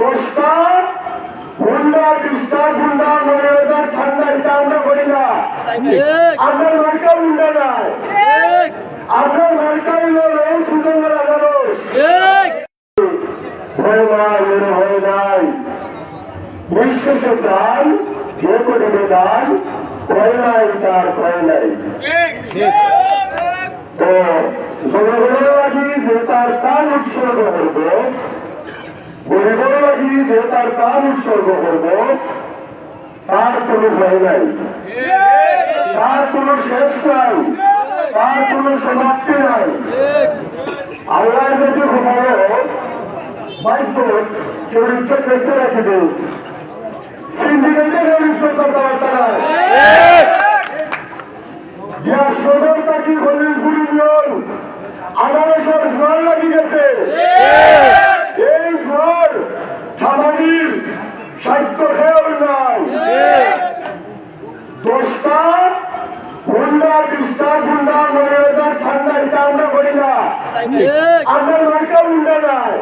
দোষটা হুন্ডা বিশটা গুন্ডা মনে হাজার ঠান্ডা এটা আমরা করি না। আপনার মার্কা হুন্ডা নাই। আপনার মার্কা হলো রোজ সুজনের আদালত। ভয় নাই ওর ভয় নাই। দান যে করিবে দান ভয় নাই তার ভয় নাই তো জনগণের লাগি যে তার প্রাণ উৎসর্গ করব গরিবের লাগি যে তার প্রাণ উৎসর্গ করব, তার কোনো ভয় নাই। তার কোনো শেষ নাই। তার কোনো সমাপ্তি নাই। আল্লাহ যদি ঘুমানো বাধ্য চরিত্র ক্ষেত্রে রেখে দেয় সাহিত্য খেয়াল নাই দশটা হুন্ডা বিশটা গুন্ডা মনে হাজার ঠান্ডা, এটা আমরা করি না। আপনার মার্কা হুন্ডা নাই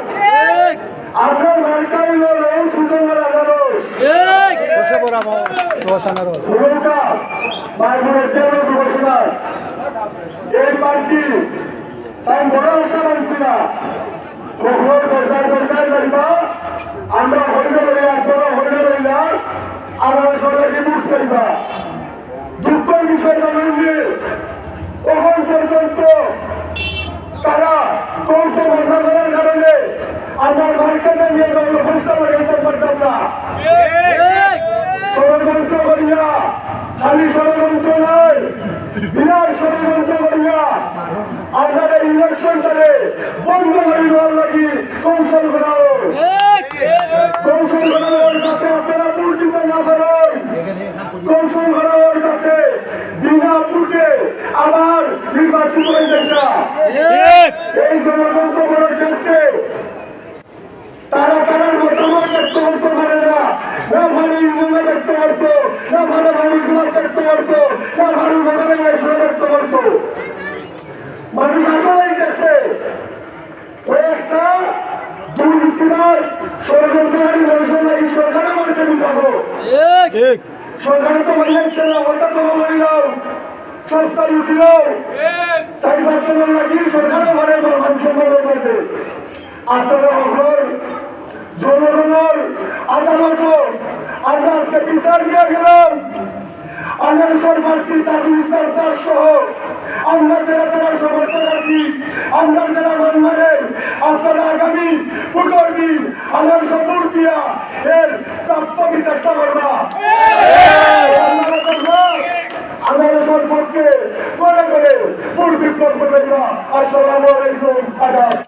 আপনার মার্কা হলো রোজ সুজনের আদালত এই পার্টি তাই বড় আশা মানছি না। কখনো দরকার দরকার যাইবা আমার মার্কেটে নিয়ে ব্যবস্থা লাগাইতে পারতাম না ষড়যন্ত্র করিয়া, খালি ষড়যন্ত্র নয়, বিরাট ষড়যন্ত্র করিয়া আপনারা ইলেকশনটারে বন্ধ করিবার লাগি কৌশল করাও কৌশল করানোর যাতে আপনারা দিতে না পারেন কৌশল করানোর যাতে বিনা আবার নির্বাচন হয়ে গেছে এই জনগণকে বড় দেশে তারা তারার মতামত ব্যক্ত করতে পারে না না ভালো ইংরেজি ব্যক্ত করতো না ভালো মানুষ ব্যক্ত করতো না ভালো বাংলা ব্যক্ত করতো মানুষ আসা হয়ে কয়েকটা দুর্নীতিবাস ষড়যন্ত্রকারী মানুষের লাগে সরকারের মানুষের বিভাগ সরকার তো বানিয়েছে না ওটা তো বললাম সরকার উঠিল চারি পাঁচজনের লাগি সরকারও ঘরে মানুষের মনে হয়েছে আপনারা অঘর জনগণের আদালত আমরা আজকে বিচার দিয়ে গেলাম। তাজুল ইসলাম তার সহ আমরা যারা তারা সমর্থন আছি, আমরা যারা মানমানের আপনারা আগামী দিন আমার সপুর দিয়া এর প্রাপ্য বিচারটা করবা আমার সম্পর্কে করে করে বিপ্লব করবেন না আসসালামু আলাইকুম, আদাব।